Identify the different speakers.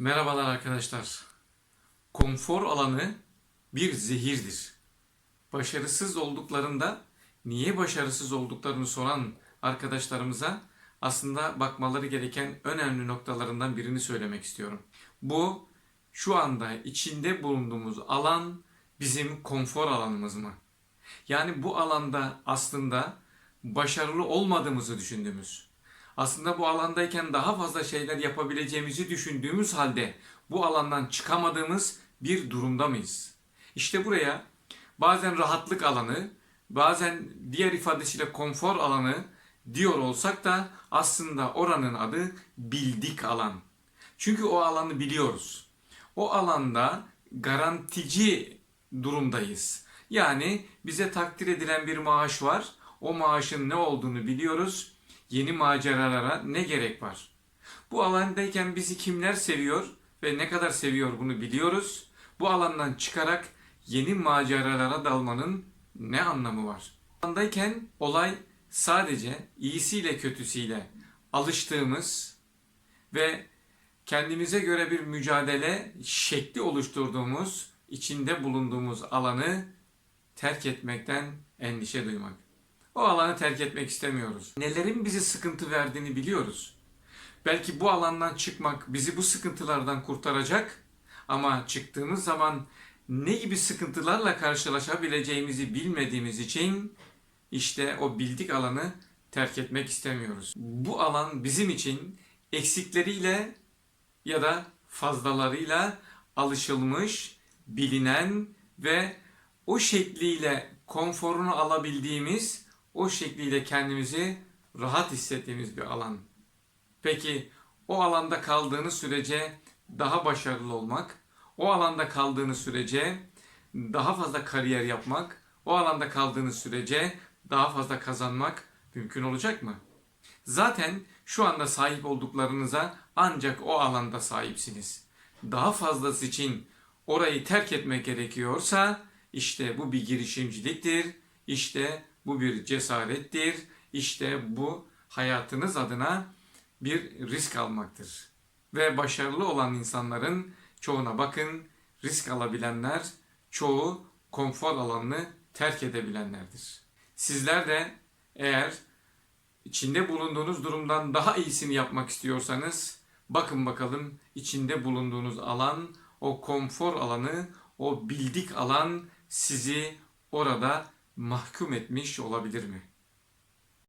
Speaker 1: Merhabalar arkadaşlar. Konfor alanı bir zehirdir. Başarısız olduklarında niye başarısız olduklarını soran arkadaşlarımıza aslında bakmaları gereken önemli noktalarından birini söylemek istiyorum. Bu şu anda içinde bulunduğumuz alan bizim konfor alanımız mı? Yani bu alanda aslında başarılı olmadığımızı düşündüğümüz, aslında bu alandayken daha fazla şeyler yapabileceğimizi düşündüğümüz halde bu alandan çıkamadığımız bir durumda mıyız? İşte buraya bazen rahatlık alanı, bazen diğer ifadesiyle konfor alanı diyor olsak da aslında oranın adı bildik alan. Çünkü o alanı biliyoruz. O alanda garantici durumdayız. Yani bize takdir edilen bir maaş var. O maaşın ne olduğunu biliyoruz. Yeni maceralara ne gerek var? Bu alandayken bizi kimler seviyor ve ne kadar seviyor bunu biliyoruz. Bu alandan çıkarak yeni maceralara dalmanın ne anlamı var? Alandayken olay sadece iyisiyle kötüsüyle alıştığımız ve kendimize göre bir mücadele şekli oluşturduğumuz, içinde bulunduğumuz alanı terk etmekten endişe duymak. O alanı terk etmek istemiyoruz. Nelerin bizi sıkıntı verdiğini biliyoruz. Belki bu alandan çıkmak bizi bu sıkıntılardan kurtaracak ama çıktığımız zaman ne gibi sıkıntılarla karşılaşabileceğimizi bilmediğimiz için işte o bildik alanı terk etmek istemiyoruz. Bu alan bizim için eksikleriyle ya da fazlalarıyla alışılmış, bilinen ve o şekliyle konforunu alabildiğimiz, o şekliyle kendimizi rahat hissettiğimiz bir alan. Peki o alanda kaldığınız sürece daha başarılı olmak, o alanda kaldığınız sürece daha fazla kariyer yapmak, o alanda kaldığınız sürece daha fazla kazanmak mümkün olacak mı? Zaten şu anda sahip olduklarınıza ancak o alanda sahipsiniz. Daha fazlası için orayı terk etmek gerekiyorsa işte bu bir girişimciliktir, işte bu bir cesarettir, işte bu hayatınız adına bir risk almaktır. Ve başarılı olan insanların çoğuna bakın, risk alabilenler, çoğu konfor alanını terk edebilenlerdir. Sizler de eğer içinde bulunduğunuz durumdan daha iyisini yapmak istiyorsanız bakın bakalım içinde bulunduğunuz alan, o konfor alanı, o bildik alan sizi orada mahkum etmiş olabilir mi?